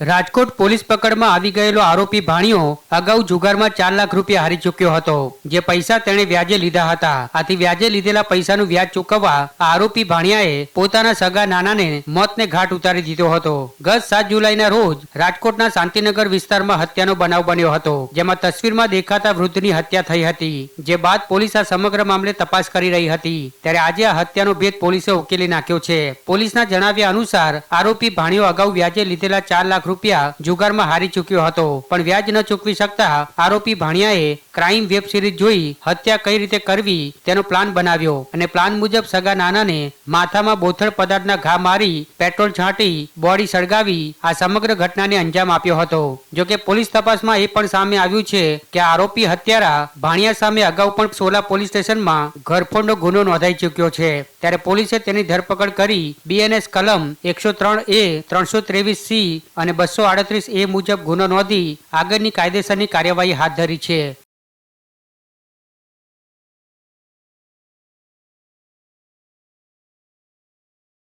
Rajkot police પકડમાં આવી ગયેલો આરોપી ભાણિયો અગાઉ જુગારમાં ચાર લાખ રૂપિયા હારી ચૂક્યો હતો. જે પૈસા તેણે વ્યાજે લીધા હતા. આથી વ્યાજે લીધેલા પૈસાનું વ્યાજ ચૂકવવા આરોપી ભાણિયાએ પોતાના સગા નાનાને મોતને ઘાટ ઉતારી દીધો હતો. ગત સાત જુલાઈના રોજ રાજકોટના શાંતિનગર વિસ્તારમાં હત્યાનો બનાવ બન્યો હતો, જેમાં તસવીરમાં દેખાતા વૃદ્ધની હત્યા થઈ હતી, જે બાદ પોલીસ આ સમગ્ર મામલે તપાસ કરી રહી હતી. ત્યારે આજે આ હત્યાનો ભેદ પોલીસે ઉકેલી નાખ્યો છે. પોલીસના જણાવ્યા અનુસાર, આરોપી ભાણિયો અગાઉ વ્યાજે લીધેલા ચાર લાખ રૂપિયા જુગારમાં હારી ચૂક્યો હતો. પણ વ્યાજ ન ચૂકવી શકતા આરોપી ભાણિયાએ ક્રાઇમ વેબ સિરીઝ જોઈ હત્યા કઈ રીતે કરવી તેનો પ્લાન બનાવ્યો અને પ્લાન મુજબ સગા નાનાને માથામાં બોથડ પદાર્થના ઘા મારી પેટ્રોલ છાંટી બોડી સળગાવી આ સમગ્ર ઘટનાને અંજામ આપ્યો હતો. જો કે પોલીસ તપાસમાં એ પણ સામે આવ્યું છે કે આરોપી હત્યારા ભાણિયા સામે અગાઉ પણ સોલા પોલીસ સ્ટેશનમાં ઘરફોડનો ગુનો નોંધાઈ ચૂક્યો છે. ત્યારે પોલીસે તેની ધરપકડ કરી બીએનએસ કલમ એકસો ત્રણ એ ત્રણસો ત્રેવીસ સી અને બસો આડત્રીસ એ મુજબ ગુનો નોંધી આગળની કાયદેસરની કાર્યવાહી હાથ ધરી છે.